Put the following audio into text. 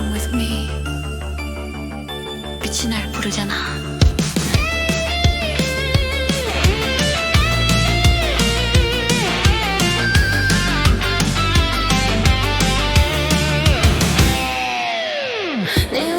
come with me. 빛이 날 부르잖아. 내